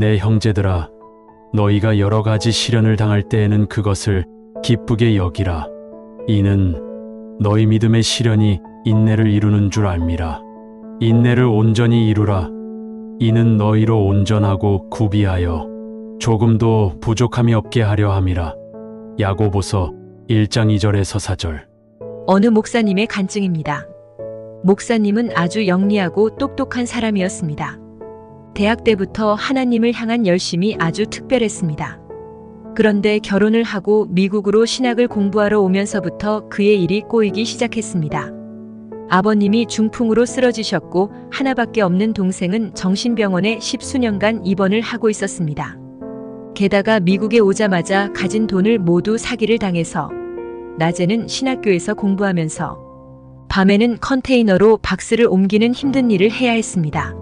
내 형제들아 너희가 여러 가지 시련을 당할 때에는 그것을 기쁘게 여기라. 이는 너희 믿음의 시련이 인내를 이루는 줄 알미라 인내를 온전히 이루라. 이는 너희로 온전하고 구비하여 조금도 부족함이 없게 하려 함이라. 야고보서 1장 2절에서 4절. 어느 목사님의 간증입니다. 목사님은 아주 영리하고 똑똑한 사람이었습니다. 대학 때부터 하나님을 향한 열심이 아주 특별했습니다. 그런데 결혼을 하고 미국으로 신학을 공부하러 오면서부터 그의 일이 꼬이기 시작했습니다. 아버님이 중풍으로 쓰러지셨고 하나밖에 없는 동생은 정신병원에 십수년간 입원을 하고 있었습니다. 게다가 미국에 오자마자 가진 돈을 모두 사기를 당해서 낮에는 신학교에서 공부하면서 밤에는 컨테이너로 박스를 옮기는 힘든 일을 해야 했습니다.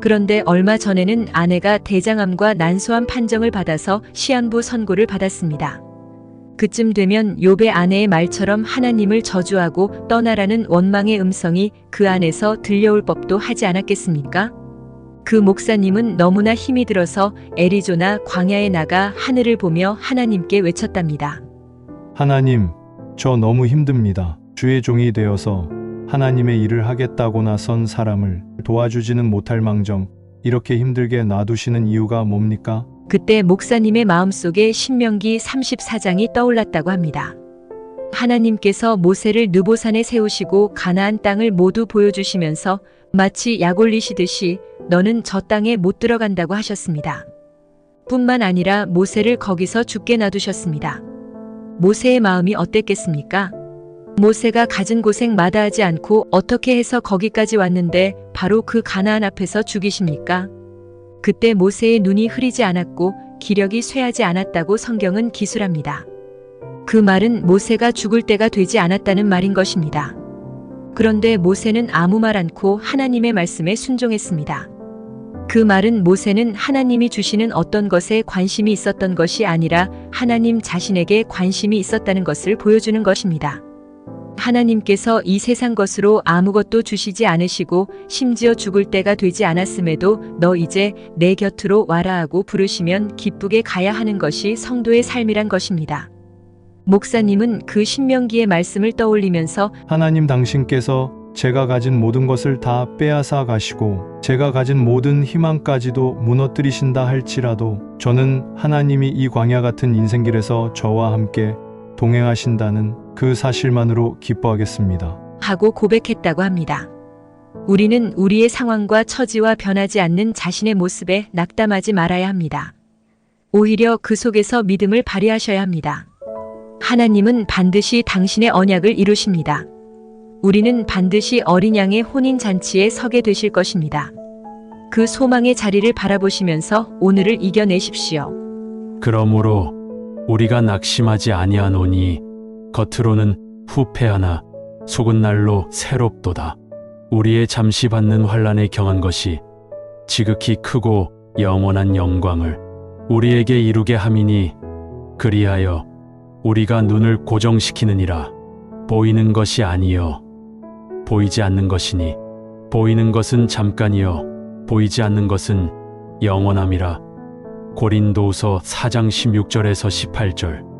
그런데 얼마 전에는 아내가 대장암과 난소암 판정을 받아서 시한부 선고를 받았습니다. 그쯤 되면 욥의 아내의 말처럼 하나님을 저주하고 떠나라는 원망의 음성이 그 안에서 들려올 법도 하지 않았겠습니까? 그 목사님은 너무나 힘이 들어서 애리조나 광야에 나가 하늘을 보며 하나님께 외쳤답니다. 하나님, 저 너무 힘듭니다. 주의 종이 되어서 하나님의 일을 하겠다고 나선 사람을 도와주지는 못할 망정 이렇게 힘들게 놔두시는 이유가 뭡니까? 그때 목사님의 마음속에 신명기 34장이 떠올랐다고 합니다. 하나님께서 모세를 느보산에 세우시고 가나안 땅을 모두 보여주시면서 마치 약 올리시듯이 너는 저 땅에 못 들어간다고 하셨습니다. 뿐만 아니라 모세를 거기서 죽게 놔두셨습니다. 모세의 마음이 어땠겠습니까? 모세가 가진 고생 마다하지 않고 어떻게 해서 거기까지 왔는데 바로 그 가나안 앞에서 죽이십니까? 그때 모세의 눈이 흐리지 않았고 기력이 쇠하지 않았다고 성경은 기술합니다. 그 말은 모세가 죽을 때가 되지 않았다는 말인 것입니다. 그런데 모세는 아무 말 않고 하나님의 말씀에 순종했습니다. 그 말은 모세는 하나님이 주시는 어떤 것에 관심이 있었던 것이 아니라 하나님 자신에게 관심이 있었다는 것을 보여주는 것입니다. 하나님께서 이 세상 것으로 아무것도 주시지 않으시고 심지어 죽을 때가 되지 않았음에도 너 이제 내 곁으로 와라 하고 부르시면 기쁘게 가야 하는 것이 성도의 삶이란 것입니다. 목사님은 그 신명기의 말씀을 떠올리면서 하나님 당신께서 제가 가진 모든 것을 다 빼앗아 가시고 제가 가진 모든 희망까지도 무너뜨리신다 할지라도 저는 하나님이 이 광야 같은 인생길에서 저와 함께 동행하신다는 그 사실만으로 기뻐하겠습니다. 하고 고백했다고 합니다. 우리는 우리의 상황과 처지와 변하지 않는 자신의 모습에 낙담하지 말아야 합니다. 오히려 그 속에서 믿음을 발휘하셔야 합니다. 하나님은 반드시 당신의 언약을 이루십니다. 우리는 반드시 어린 양의 혼인 잔치에 서게 되실 것입니다. 그 소망의 자리를 바라보시면서 오늘을 이겨내십시오. 그러므로 우리가 낙심하지 아니하노니 겉으로는 후패하나 속은 날로 새롭도다. 우리의 잠시 받는 환란에 경한 것이 지극히 크고 영원한 영광을 우리에게 이루게 함이니 그리하여 우리가 눈을 고정시키느니라. 보이는 것이 아니요 보이지 않는 것이니 보이는 것은 잠깐이요 보이지 않는 것은 영원함이라. 고린도서 4장 16절에서 18절